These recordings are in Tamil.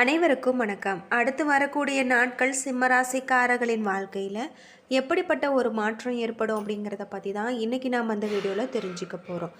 அனைவருக்கும் வணக்கம். அடுத்து வரக்கூடிய நாட்கள் சிம்மராசிக்காரர்களின் வாழ்க்கையில் எப்படிப்பட்ட ஒரு மாற்றம் ஏற்படும் அப்படிங்கிறத பற்றி தான் இன்றைக்கி நாம் அந்த வீடியோவில் தெரிஞ்சுக்க போகிறோம்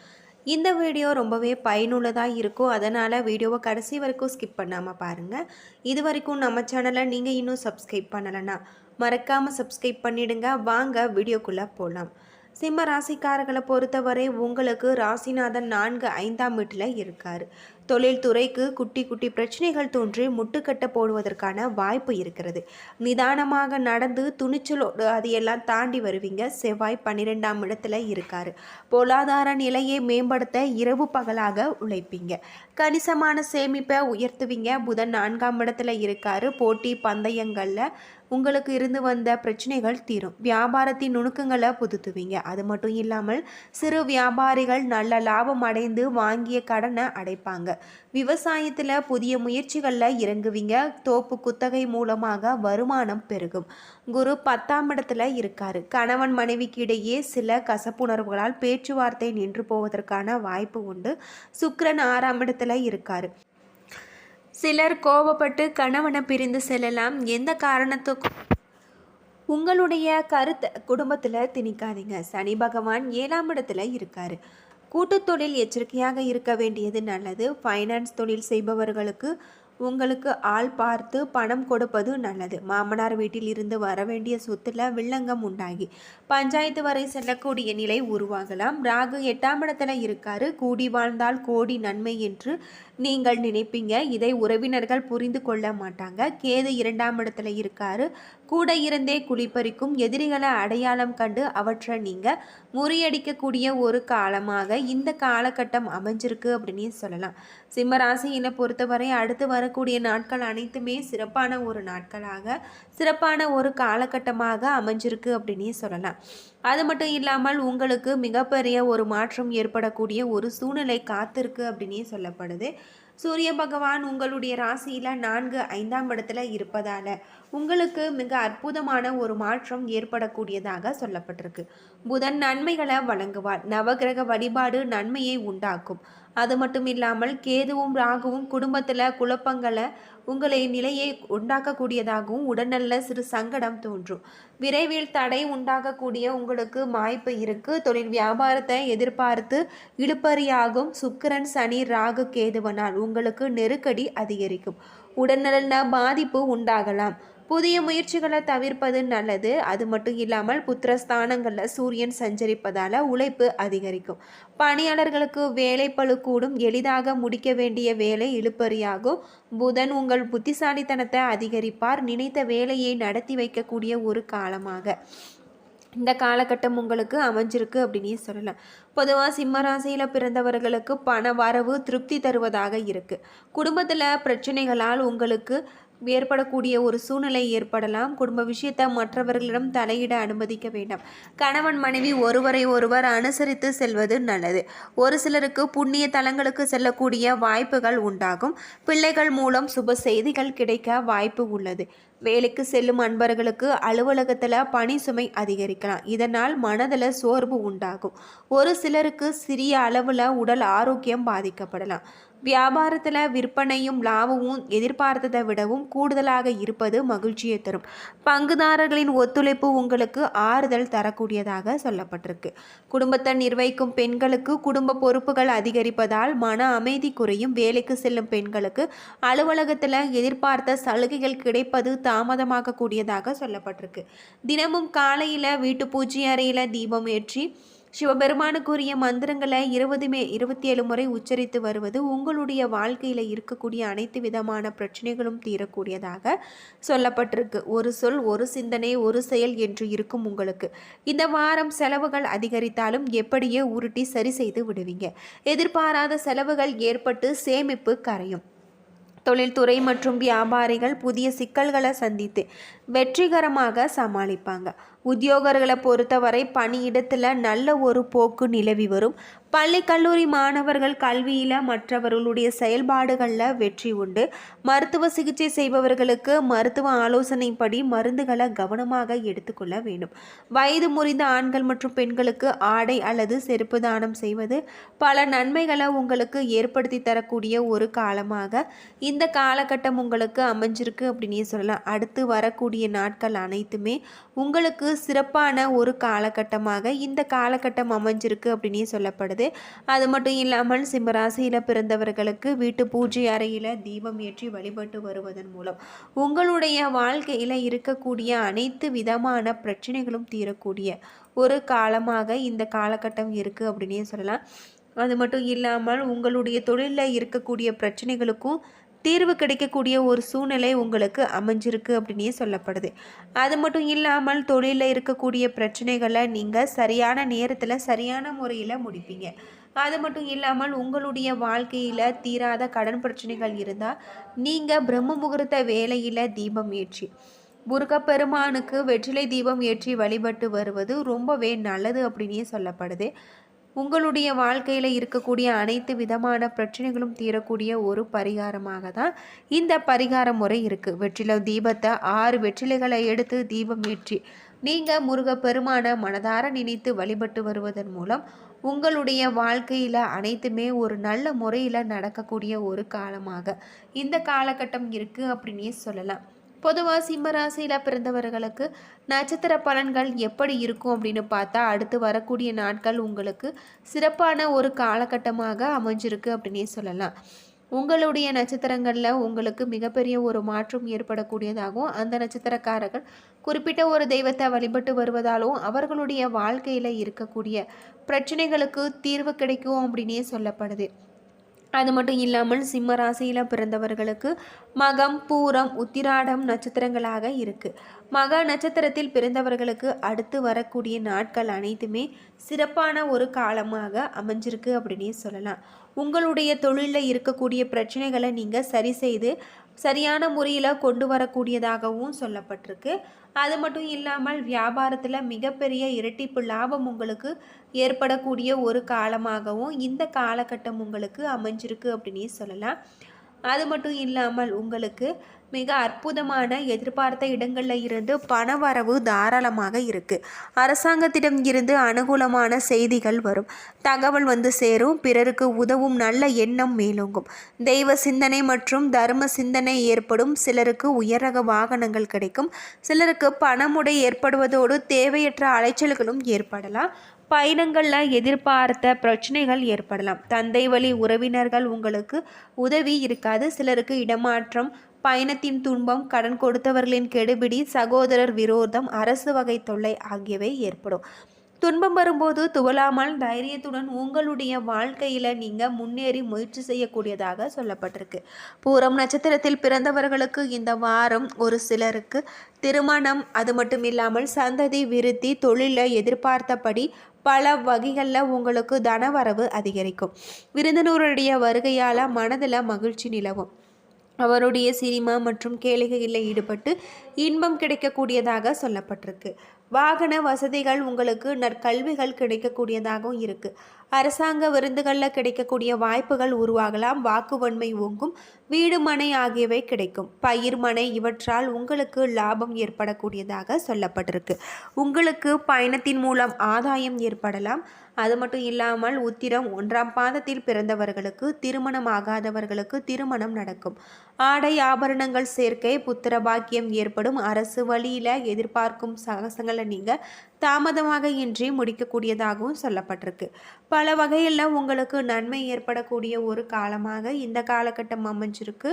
இந்த வீடியோ ரொம்பவே பயனுள்ளதாக இருக்கும் அதனால் வீடியோவை கடைசி வரைக்கும் ஸ்கிப் பண்ணாமல் பாருங்கள் இது வரைக்கும் நம்ம சேனலை நீங்கள் இன்னும் சப்ஸ்கிரைப் பண்ணலைன்னா மறக்காமல் சப்ஸ்கிரைப் பண்ணிவிடுங்க வாங்க வீடியோக்குள்ளே போகலாம் சிம்ம ராசிக்காரர்களை பொறுத்தவரை உங்களுக்கு ராசிநாதன் நான்கு ஐந்தாம் வீட்டில் இருக்கார். தொழில்துறைக்கு குட்டி குட்டி பிரச்சனைகள் தோன்றி முட்டுக்கட்டை போடுவதற்கான வாய்ப்பு இருக்கிறது. நிதானமாக நடந்து துணிச்சலோடு அதையெல்லாம் தாண்டி வருவீங்க. செவ்வாய் பன்னிரெண்டாம் இடத்துல இருக்கார். பொருளாதார நிலையை மேம்படுத்த இரவு பகலாக உழைப்பீங்க. கணிசமான சேமிப்பை உயர்த்துவீங்க. புதன் நான்காம் இடத்துல இருக்கார். போட்டி பந்தயங்களில் உங்களுக்கு இருந்து வந்த பிரச்சனைகள் தீரும். வியாபாரத்தின் நுணுக்கங்களை புதுத்துவீங்க. அது மட்டும் இல்லாமல் சிறு வியாபாரிகள் நல்ல லாபம் அடைந்து வாங்கிய கடனை அடைப்பாங்க. விவசாயத்தில் புதிய முயற்சிகளில் இறங்குவீங்க. தோப்பு குத்தகை மூலமாக வருமானம் பெருகும். குரு பத்தாம் இடத்துல இருக்காரு. கணவன் மனைவிக்கு இடையே சில கசப்புணர்வுகளால் பேச்சுவார்த்தை நின்று போவதற்கான வாய்ப்பு உண்டு. சுக்ரன் ஆறாம் இடத்துல இருக்காரு. சிலர் கோபப்பட்டு கணவனை பிரிந்து செல்லலாம். எந்த காரணத்துக்கும் உங்களுடைய கருத்தை குடும்பத்தில் திணிக்காதீங்க. சனி பகவான் ஏழாம் இடத்துல இருக்காரு. கூட்டுத் தொழில் எச்சரிக்கையாக இருக்க வேண்டியது நல்லது. ஃபைனான்ஸ் தொழில் செய்பவர்களுக்கு உங்களுக்கு ஆள் பார்த்து பணம் கொடுப்பது நல்லது. மாமனார் வீட்டில் இருந்து வர வேண்டிய சொத்துல வில்லங்கம் உண்டாகி பஞ்சாயத்து வரை செல்லக்கூடிய நிலை உருவாகலாம். ராகு எட்டாம் இடத்துல இருக்காரு. கூடி வாழ்ந்தால் கோடி நன்மை என்று நீங்கள் நினைப்பீங்க. இதை உறவினர்கள் புரிந்து கொள்ள மாட்டாங்க. கேது இரண்டாம் இடத்துல இருக்காரு. கூட இருந்தே குளிப்பறிக்கும். எதிரிகளை அடையாளம் கண்டு அவற்றை நீங்கள் முறியடிக்கக்கூடிய ஒரு காலமாக இந்த காலகட்டம் அமைஞ்சிருக்கு அப்படின்னு சொல்லலாம். சிம்மராசியினை பொறுத்தவரை அடுத்து வரக்கூடிய நாட்கள் அனைத்துமே சிறப்பான ஒரு நாட்களாக சிறப்பான ஒரு காலகட்டமாக அமைஞ்சிருக்கு அப்படின்னு சொல்லலாம். அது மட்டும் இல்லாமல் உங்களுக்கு மிகப்பெரிய ஒரு மாற்றம் ஏற்படக்கூடிய ஒரு சூழ்நிலை காத்திருக்கு அப்படின்னே சொல்லப்படுது. சூரிய பகவான் உங்களுடைய ராசியில் நான்கு ஐந்தாம் இடத்துல இருப்பதால் உங்களுக்கு மிக அற்புதமான ஒரு மாற்றம் ஏற்படக்கூடியதாக சொல்லப்பட்டிருக்கு. புதன் நன்மைகளை வழங்குவார். நவகிரக வழிபாடு நன்மையை உண்டாக்கும். அது மட்டும் இல்லாமல் கேதுவும் ராகுவும் குடும்பத்தில் குழப்பங்களை உங்களை நிலையை உண்டாக்கக்கூடியதாகவும் உடல்நல சிறு சங்கடம் தோன்றும். விரைவில் தடை உண்டாகக்கூடிய உங்களுக்கு வாய்ப்பு இருக்கு. தொழில் வியாபாரத்தை எதிர்பார்த்து இழுப்பறியாகும் சுக்கிரன் சனி ராகு கேதுவனால் உங்களுக்கு நெருக்கடி அதிகரிக்கும். உடல்நல பாதிப்பு உண்டாகலாம். புதிய முயற்சிகளை தவிர்ப்பது நல்லது. அது மட்டும் இல்லாமல் புத்திரஸ்தானங்களில் சூரியன் சஞ்சரிப்பதால் உழைப்பு அதிகரிக்கும். பணியாளர்களுக்கு வேலை பழு கூடும். எளிதாக முடிக்க வேண்டிய வேலை இழுப்பறியாகும் புதன் உங்கள் புத்திசாலித்தனத்தை அதிகரிப்பார். நினைத்த வேலையை நடத்தி வைக்கக்கூடிய ஒரு காலமாக. இந்த காலகட்டம் உங்களுக்கு அமைஞ்சிருக்கு அப்படின்னு சொல்லலாம். பொதுவாக சிம்மராசியில் பிறந்தவர்களுக்கு பண வரவு திருப்தி தருவதாக இருக்குது குடும்பத்தில் பிரச்சனைகளால் உங்களுக்கு ஏற்படக்கூடிய ஒரு சூழ்நிலை ஏற்படலாம். குடும்ப விஷயத்தை மற்றவர்களிடம் தலையிட அனுமதிக்க வேண்டாம். கணவன் மனைவி ஒருவரை ஒருவர் அனுசரித்து செல்வது நல்லது. ஒரு சிலருக்கு புண்ணிய தலங்களுக்கு செல்லக்கூடிய வாய்ப்புகள் உண்டாகும். பிள்ளைகள் மூலம் சுப செய்திகள் கிடைக்க வாய்ப்பு உள்ளது. வேலைக்கு செல்லும் அன்பர்களுக்கு அலுவலகத்தில் பணி சுமை அதிகரிக்கலாம். இதனால் மனதில் சோர்வு உண்டாகும். ஒரு சிலருக்கு சிறிய அளவில் உடல் ஆரோக்கியம் பாதிக்கப்படலாம். வியாபாரத்தில் விற்பனையும் லாபமும் எதிர்பார்த்ததை விடவும் கூடுதலாக இருப்பது மகிழ்ச்சியை தரும். பங்குதாரர்களின் ஒத்துழைப்பு உங்களுக்கு ஆறுதல் தரக்கூடியதாக சொல்லப்பட்டிருக்கு. குடும்பத்தை நிர்வகிக்கும் பெண்களுக்கு குடும்ப பொறுப்புகள் அதிகரிப்பதால் மன அமைதி குறையும். வேலைக்கு செல்லும் பெண்களுக்கு அலுவலகத்தில் எதிர்பார்த்த சலுகைகள் கிடைப்பது தாமதமாகக்கூடியதாக சொல்லப்பட்டிருக்கு. தினமும் காலையில் வீட்டு பூஜை அறையில் தீபம் ஏற்றி சிவபெருமானுக்குரிய மந்திரங்களை இருபது மே இருபத்தி ஏழு முறை உச்சரித்து வருவது உங்களுடைய வாழ்க்கையில் இருக்கக்கூடிய அனைத்து விதமான பிரச்சனைகளும் தீரக்கூடியதாக சொல்லப்பட்டிருக்கு. ஒரு சொல் ஒரு சிந்தனை ஒரு செயல் என்று இருக்கும் உங்களுக்கு. இந்த வாரம் செலவுகள் அதிகரித்தாலும் எப்படியே உருட்டி சரி செய்து விடுவீங்க. எதிர்பாராத செலவுகள் ஏற்பட்டு சேமிப்பு கரையும். தொழில்துறை மற்றும் வியாபாரிகள் புதிய சிக்கல்களை சந்தித்து வெற்றிகரமாக சமாளிப்பாங்க. உத்தியோகர்களை பொறுத்தவரை பணியிடத்தில் நல்ல ஒரு போக்கு நிலவி வரும். பள்ளி கல்லூரி மாணவர்கள் கல்வியில் மற்றவர்களுடைய செயல்பாடுகளில் வெற்றி உண்டு. மருத்துவ சிகிச்சை செய்பவர்களுக்கு மருத்துவ ஆலோசனைப்படி மருந்துகளை கவனமாக எடுத்துக்கொள்ள வேண்டும். வயது முறிந்த ஆண்கள் மற்றும் பெண்களுக்கு ஆடை அல்லது செருப்பு தானம் செய்வது பல நன்மைகளை உங்களுக்கு ஏற்படுத்தி தரக்கூடிய ஒரு காலமாக இந்த காலகட்டம் உங்களுக்கு அமைஞ்சிருக்கு அப்படின்னு சொல்லலாம். அடுத்து வரக்கூடிய நாட்கள் அனைத்துமே உங்களுக்கு சிறப்பான ஒரு காலகட்டமாக இந்த காலகட்டம் அமைஞ்சிருக்கு அப்படின்னே சொல்லப்படுது. அது மட்டும் இல்லாமல் சிம்மராசியில் பிறந்தவர்களுக்கு வீட்டு பூஜை அறையில் தீபம் ஏற்றி வழிபட்டு வருவதன் மூலம் உங்களுடைய வாழ்க்கையில் இருக்கக்கூடிய அனைத்து விதமான பிரச்சனைகளும் தீரக்கூடிய ஒரு காலமாக இந்த காலகட்டம் இருக்குது அப்படின்னே சொல்லலாம். அது மட்டும் இல்லாமல் உங்களுடைய தொழிலில் இருக்கக்கூடிய பிரச்சனைகளுக்கும் தீர்வு கிடைக்கக்கூடிய ஒரு சூழ்நிலை உங்களுக்கு அமைஞ்சிருக்கு அப்படின்னே சொல்லப்படுது. அது மட்டும் இல்லாமல் தொழிலில் இருக்கக்கூடிய பிரச்சனைகளை நீங்கள் சரியான நேரத்தில் சரியான முறையில் முடிப்பீங்க. அது மட்டும் இல்லாமல் உங்களுடைய வாழ்க்கையில் தீராத கடன் பிரச்சனைகள் இருந்தால் நீங்கள் பிரம்ம முகூர்த்த வேலையில் தீபம் ஏற்றி முருகப்பெருமானுக்கு வெற்றிலை தீபம் ஏற்றி வழிபட்டு வருவது ரொம்பவே நல்லது அப்படின்னே சொல்லப்படுது. உங்களுடைய வாழ்க்கையில் இருக்கக்கூடிய அனைத்து விதமான பிரச்சனைகளும் தீரக்கூடிய ஒரு பரிகாரமாக தான் இந்த பரிகார முறை இருக்குது வெற்றிலை தீபத்தை ஆறு வெற்றிலைகளை எடுத்து தீபம் ஏற்றி நீங்கள் முருகப்பெருமான மனதார நினைத்து வழிபட்டு வருவதன் மூலம் உங்களுடைய வாழ்க்கையில் அனைத்துமே ஒரு நல்ல முறையில் நடக்கக்கூடிய ஒரு காலமாக. இந்த காலகட்டம் இருக்குது அப்படின்னே சொல்லலாம். பொதுவாக சிம்ம ராசியில் பிறந்தவர்களுக்கு நட்சத்திர பலன்கள் எப்படி இருக்கும் அப்படின்னு பார்த்தா அடுத்து வரக்கூடிய நாட்கள் உங்களுக்கு சிறப்பான ஒரு காலகட்டமாக அமைஞ்சிருக்கு அப்படின்னே சொல்லலாம். உங்களுடைய நட்சத்திரங்களில் உங்களுக்கு மிகப்பெரிய ஒரு மாற்றம் ஏற்படக்கூடியதாகவும் அந்த நட்சத்திரக்காரர்கள் குறிப்பிட்ட ஒரு தெய்வத்தை வழிபட்டு வருவதாலும் அவர்களுடைய வாழ்க்கையில் இருக்கக்கூடிய பிரச்சனைகளுக்கு தீர்வு கிடைக்கும் அப்படின்னே சொல்லப்படுது. அது மட்டும் இல்லாமல் சிம்ம ராசியில் பிறந்தவர்களுக்கு மகம் பூரம் உத்திராடம் நட்சத்திரங்களாக இருக்குது மக நட்சத்திரத்தில் பிறந்தவர்களுக்கு அடுத்து வரக்கூடிய நாட்கள் அனைத்துமே சிறப்பான ஒரு காலமாக அமைஞ்சிருக்கு அப்படின்னே சொல்லலாம். உங்களுடைய தொழிலில் இருக்கக்கூடிய பிரச்சனைகளை நீங்கள் சரி செய்து சரியான முறையில் கொண்டு வரக்கூடியதாகவும் சொல்லப்பட்டிருக்கு. அது மட்டும் இல்லாமல் வியாபாரத்தில் மிகப்பெரிய இரட்டிப்பு லாபம் உங்களுக்கு ஏற்படக்கூடிய ஒரு காலமாகவும் இந்த காலகட்டம் உங்களுக்கு அமைஞ்சிருக்கு அப்படின்னே சொல்லலாம். அது மட்டும் இல்லாமல் உங்களுக்கு மிக அற்புதமான எதிர்பார்த்த இடங்களில் இருந்து பண வரவு தாராளமாக இருக்குது அரசாங்கத்திடம் இருந்து அனுகூலமான செய்திகள் வரும். தகவல் வந்து சேரும். பிறருக்கு உதவும் நல்ல எண்ணம் மேலோங்கும். தெய்வ சிந்தனை மற்றும் தர்ம சிந்தனை ஏற்படும். சிலருக்கு உயரக வாகனங்கள் கிடைக்கும். சிலருக்கு பணமுடை ஏற்படுவதோடு தேவையற்ற அலைச்சல்களும் ஏற்படலாம். பயணங்களில் எதிர்பார்த்த பிரச்சனைகள் ஏற்படலாம். தந்தை வழி உறவினர்கள் உங்களுக்கு உதவி இருக்காது. சிலருக்கு இடமாற்றம் பயணத்தின் துன்பம் கடன் கொடுத்தவர்களின் கெடுபிடி சகோதரர் விரோதம் அரசு வகை தொல்லை ஆகியவை ஏற்படும். துன்பம் வரும்போது துவலாமல் தைரியத்துடன் உங்களுடைய வாழ்க்கையில் நீங்கள் முன்னேறி முயற்சி செய்யக்கூடியதாக சொல்லப்பட்டிருக்கு. பூரம் நட்சத்திரத்தில் பிறந்தவர்களுக்கு இந்த வாரம் ஒரு சிலருக்கு திருமணம் அது மட்டும் இல்லாமல் சந்ததி விருத்தி தொழிலை எதிர்பார்த்தபடி பல வகைகளில் உங்களுக்கு தனவரவு அதிகரிக்கும். விருந்தினருடைய வருகையால் மனதில் மகிழ்ச்சி நிலவும். அவருடைய சினிமா மற்றும் கேளிகையில் ஈடுபட்டு இன்பம் கிடைக்கக்கூடியதாக சொல்லப்பட்டிருக்கு. வாகன வசதிகள் உங்களுக்கு நற்கல்விகள் கிடைக்கக்கூடியதாகவும் இருக்குது அரசாங்க விருந்துகளில் கிடைக்கக்கூடிய வாய்ப்புகள் உருவாகலாம். வாக்குவன்மை ஓங்கும். வீடு மனை ஆகியவை கிடைக்கும். பயிர் மனை இவற்றால் உங்களுக்கு லாபம் ஏற்படக்கூடியதாக சொல்லப்பட்டிருக்கு. உங்களுக்கு பயணத்தின் மூலம் ஆதாயம் ஏற்படலாம். அது மட்டும் இல்லாமல் உத்திரம் ஒன்றாம் பாதத்தில் பிறந்தவர்களுக்கு திருமணம் ஆகாதவர்களுக்கு திருமணம் நடக்கும். ஆடை ஆபரணங்கள் சேர்க்கை புத்திர பாக்கியம் ஏற்படும். அரசு வழியில் எதிர்பார்க்கும் சாகசங்களை நீங்கள் தாமதமாக இன்றி முடிக்கக்கூடியதாகவும் சொல்லப்பட்டிருக்கு. பல வகையில் உங்களுக்கு நன்மை ஏற்படக்கூடிய ஒரு காலமாக இந்த காலகட்டம் அமைஞ்சிருக்கு.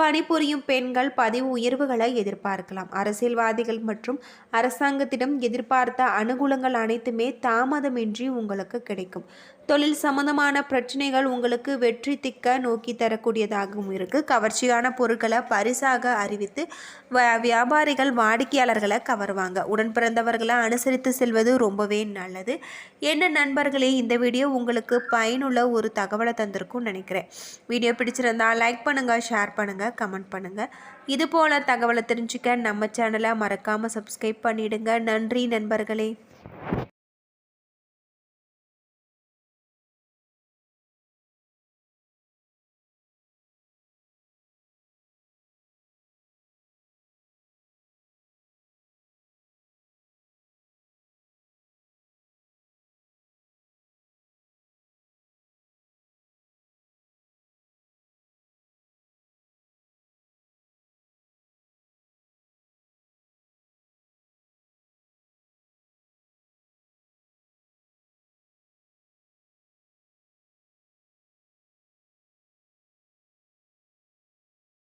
பணிபுரியும் பெண்கள் பதிவு உயர்வுகளை எதிர்பார்க்கலாம். அரசியல்வாதிகள் மற்றும் அரசாங்கத்திடம் எதிர்பார்த்த அனுகூலங்கள் அனைத்துமே தாமதமின்றி உங்களுக்கு கிடைக்கும். தொழில் சம்மந்தமான பிரச்சனைகள் உங்களுக்கு வெற்றி திக்க நோக்கி தரக்கூடியதாகவும் இருக்குது கவர்ச்சியான பொருட்களை பரிசாக அறிவித்து வ- வியாபாரிகள் வாடிக்கையாளர்களை கவருவாங்க. உடன் பிறந்தவர்களை அனுசரித்து செல்வது ரொம்பவே நல்லது. என்ன நண்பர்களே இந்த வீடியோ உங்களுக்கு பயனுள்ள ஒரு தகவலை தந்திருக்கும்னு நினைக்கிறேன். வீடியோ பிடிச்சிருந்தா லைக் பண்ணுங்கள் ஷேர் பண்ணுங்கள் கமெண்ட் பண்ணுங்கள் இது போல் தகவலை தெரிஞ்சுக்க நம்ம சேனலை மறக்காமல் சப்ஸ்கிரைப் பண்ணிடுங்க. நன்றி நண்பர்களே.